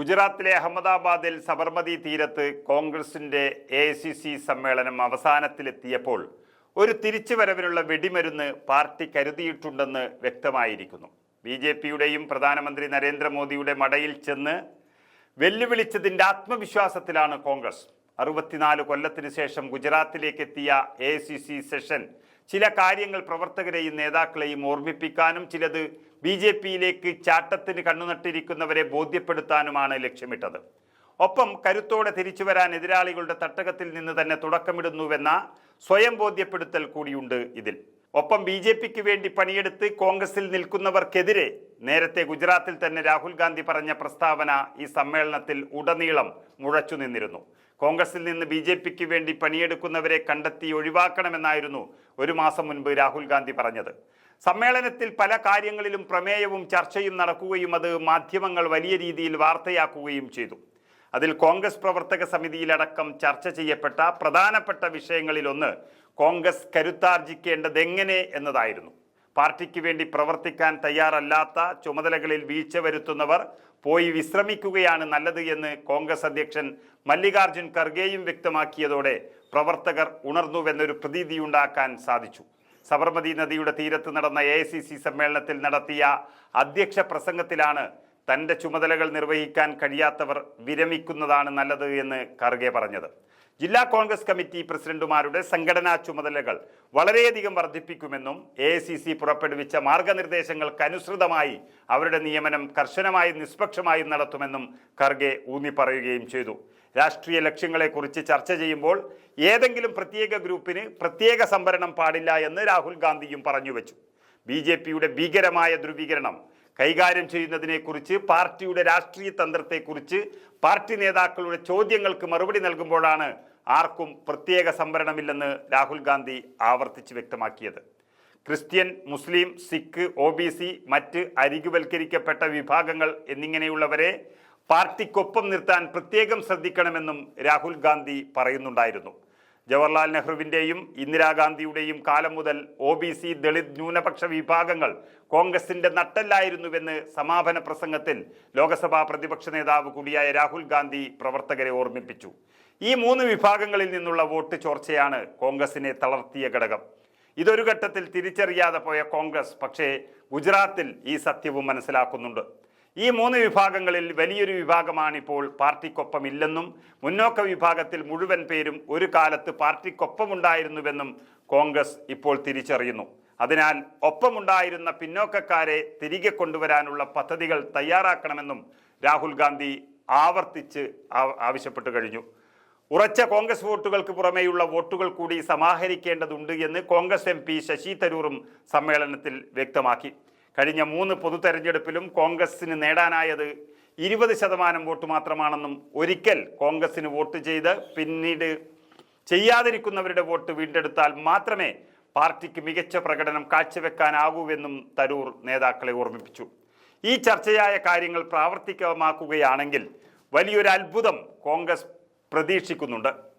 ഗുജറാത്തിലെ അഹമ്മദാബാദിൽ സബർമതി തീരത്ത് കോൺഗ്രസിന്റെ എ സമ്മേളനം അവസാനത്തിലെത്തിയപ്പോൾ ഒരു തിരിച്ചുവരവിനുള്ള വെടിമരുന്ന് പാർട്ടി കരുതിയിട്ടുണ്ടെന്ന് വ്യക്തമായിരിക്കുന്നു. ബി ജെ പിയുടെയും പ്രധാനമന്ത്രി നരേന്ദ്രമോദിയുടെ മടയിൽ ചെന്ന് വെല്ലുവിളിച്ചതിന്റെ ആത്മവിശ്വാസത്തിലാണ് കോൺഗ്രസ്. അറുപത്തിനാല് കൊല്ലത്തിന് ശേഷം ഗുജറാത്തിലേക്ക് എത്തിയ എ സി സി സെഷൻ ചില കാര്യങ്ങൾ പ്രവർത്തകരെയും നേതാക്കളെയും ഓർമ്മിപ്പിക്കാനും ചിലത് ബി ജെ പിയിലേക്ക് ചാട്ടത്തിന് കണ്ണുനട്ടിരിക്കുന്നവരെ ബോധ്യപ്പെടുത്താനുമാണ് ലക്ഷ്യമിട്ടത്. ഒപ്പം കരുത്തോടെ തിരിച്ചു വരാൻ എതിരാളികളുടെ തട്ടകത്തിൽ നിന്ന് തന്നെ തുടക്കമിടുന്നുവെന്ന സ്വയം ബോധ്യപ്പെടുത്തൽ കൂടിയുണ്ട് ഇതിൽ. ഒപ്പം ബി ജെ പിക്ക് വേണ്ടി പണിയെടുത്ത് കോൺഗ്രസിൽ നിൽക്കുന്നവർക്കെതിരെ നേരത്തെ ഗുജറാത്തിൽ തന്നെ രാഹുൽ ഗാന്ധി പറഞ്ഞ പ്രസ്താവന ഈ സമ്മേളനത്തിൽ ഉടനീളം മുഴച്ചു നിന്നിരുന്നു. കോൺഗ്രസിൽ നിന്ന് ബി ജെ പിക്ക് വേണ്ടി പണിയെടുക്കുന്നവരെ കണ്ടെത്തി ഒഴിവാക്കണമെന്നായിരുന്നു ഒരു മാസം മുൻപ് രാഹുൽ ഗാന്ധി പറഞ്ഞത്. സമ്മേളനത്തിൽ പല കാര്യങ്ങളിലും പ്രമേയവും ചർച്ചയും നടക്കുകയും അത് മാധ്യമങ്ങൾ വലിയ രീതിയിൽ വാർത്തയാക്കുകയും ചെയ്തു. അതിൽ കോൺഗ്രസ് പ്രവർത്തക സമിതിയിലടക്കം ചർച്ച ചെയ്യപ്പെട്ട പ്രധാനപ്പെട്ട വിഷയങ്ങളിലൊന്ന് കോൺഗ്രസ് കരുത്താർജിക്കേണ്ടതെങ്ങനെ എന്നതായിരുന്നു. പാർട്ടിക്ക് വേണ്ടി പ്രവർത്തിക്കാൻ തയ്യാറല്ലാത്ത ചുമതലകളിൽ വീഴ്ച വരുത്തുന്നവർ പോയി വിശ്രമിക്കുകയാണ് നല്ലത് എന്ന് കോൺഗ്രസ് അധ്യക്ഷൻ മല്ലികാർജുൻ ഖർഗെയും വ്യക്തമാക്കിയതോടെ പ്രവർത്തകർ ഉണർന്നുവെന്നൊരു പ്രതീതിയുണ്ടാക്കാൻ സാധിച്ചു. സബർമതി നദിയുടെ തീരത്ത് നടന്ന എ സമ്മേളനത്തിൽ നടത്തിയ അധ്യക്ഷ പ്രസംഗത്തിലാണ് തന്റെ ചുമതലകൾ നിർവഹിക്കാൻ കഴിയാത്തവർ വിരമിക്കുന്നതാണ് നല്ലത് എന്ന് ഖർഗെ പറഞ്ഞത്. ജില്ലാ കോൺഗ്രസ് കമ്മിറ്റി പ്രസിഡന്റുമാരുടെ സംഘടനാ ചുമതലകൾ വളരെയധികം വർദ്ധിപ്പിക്കുമെന്നും എ പുറപ്പെടുവിച്ച മാർഗനിർദ്ദേശങ്ങൾക്കനുസൃതമായി അവരുടെ നിയമനം കർശനമായും നിഷ്പക്ഷമായും നടത്തുമെന്നും ഖർഗെ ഊന്നി പറയുകയും ചെയ്തു. രാഷ്ട്രീയ ലക്ഷ്യങ്ങളെക്കുറിച്ച് ചർച്ച ചെയ്യുമ്പോൾ ഏതെങ്കിലും പ്രത്യേക ഗ്രൂപ്പിന് പ്രത്യേക സംവരണം പാടില്ല എന്ന് രാഹുൽ ഗാന്ധിയും പറഞ്ഞു വെച്ചു. ബി ജെ പിയുടെ ഭീകരമായ ധ്രുവീകരണം കൈകാര്യം ചെയ്യുന്നതിനെക്കുറിച്ച് പാർട്ടിയുടെ രാഷ്ട്രീയ തന്ത്രത്തെക്കുറിച്ച് പാർട്ടി നേതാക്കളുടെ ചോദ്യങ്ങൾക്ക് മറുപടി നൽകുമ്പോഴാണ് ആർക്കും പ്രത്യേക സംവരണമില്ലെന്ന് രാഹുൽ ഗാന്ധി ആവർത്തിച്ച് വ്യക്തമാക്കിയത്. ക്രിസ്ത്യൻ മുസ്ലിം സിഖ് ഒ ബി സി മറ്റ് അരികുവൽക്കരിക്കപ്പെട്ട വിഭാഗങ്ങൾ എന്നിങ്ങനെയുള്ളവരെ പാർട്ടിക്കൊപ്പം നിർത്താൻ പ്രത്യേകം ശ്രദ്ധിക്കണമെന്നും രാഹുൽ ഗാന്ധി പറയുന്നുണ്ടായിരുന്നു. ജവഹർലാൽ നെഹ്റുവിന്റെയും ഇന്ദിരാഗാന്ധിയുടെയും കാലം മുതൽ ഒ ബി സി ദളിത് ന്യൂനപക്ഷ വിഭാഗങ്ങൾ കോൺഗ്രസിന്റെ നട്ടല്ലായിരുന്നുവെന്ന് സമാപന പ്രസംഗത്തിൽ ലോക്സഭാ പ്രതിപക്ഷ നേതാവ് കൂടിയായ രാഹുൽ ഗാന്ധി പ്രവർത്തകരെ ഓർമ്മിപ്പിച്ചു. ഈ മൂന്ന് വിഭാഗങ്ങളിൽ നിന്നുള്ള വോട്ട് ചോർച്ചയാണ് കോൺഗ്രസിനെ തളർത്തിയ ഘടകം. ഇതൊരു ഘട്ടത്തിൽ തിരിച്ചറിയാതെ പോയ കോൺഗ്രസ് പക്ഷേ ഗുജറാത്തിൽ ഈ സത്യവും മനസ്സിലാക്കുന്നുണ്ട്. ഈ മൂന്ന് വിഭാഗങ്ങളിൽ വലിയൊരു വിഭാഗമാണിപ്പോൾ പാർട്ടിക്കൊപ്പമില്ലെന്നും മുന്നോക്ക വിഭാഗത്തിൽ മുഴുവൻ പേരും ഒരു കാലത്ത് പാർട്ടിക്കൊപ്പമുണ്ടായിരുന്നുവെന്നും കോൺഗ്രസ് ഇപ്പോൾ തിരിച്ചറിയുന്നു. അതിനാൽ ഒപ്പമുണ്ടായിരുന്ന പിന്നോക്കക്കാരെ തിരികെ കൊണ്ടുവരാനുള്ള പദ്ധതികൾ തയ്യാറാക്കണമെന്നും രാഹുൽ ഗാന്ധി ആവർത്തിച്ച് ആവശ്യപ്പെട്ടു കഴിഞ്ഞു. ഉറച്ച കോൺഗ്രസ് വോട്ടുകൾക്ക് പുറമേയുള്ള വോട്ടുകൾ കൂടി സമാഹരിക്കേണ്ടതുണ്ട് എന്ന് കോൺഗ്രസ് എം ശശി തരൂറും സമ്മേളനത്തിൽ വ്യക്തമാക്കി. കഴിഞ്ഞ മൂന്ന് പൊതു തെരഞ്ഞെടുപ്പിലും കോൺഗ്രസിന് നേടാനായത് ഇരുപത് ശതമാനം വോട്ട് മാത്രമാണെന്നും ഒരിക്കൽ കോൺഗ്രസിന് വോട്ട് ചെയ്ത് പിന്നീട് ചെയ്യാതിരിക്കുന്നവരുടെ വോട്ട് വീണ്ടെടുത്താൽ മാത്രമേ പാർട്ടിക്ക് മികച്ച പ്രകടനം കാഴ്ചവെക്കാനാകൂവെന്നും തരൂർ നേതാക്കളെ ഓർമ്മിപ്പിച്ചു. ഈ ചർച്ചയായ കാര്യങ്ങൾ പ്രാവർത്തികമാക്കുകയാണെങ്കിൽ വലിയൊരു അത്ഭുതം കോൺഗ്രസ് പ്രതീക്ഷിക്കുന്നുണ്ട്.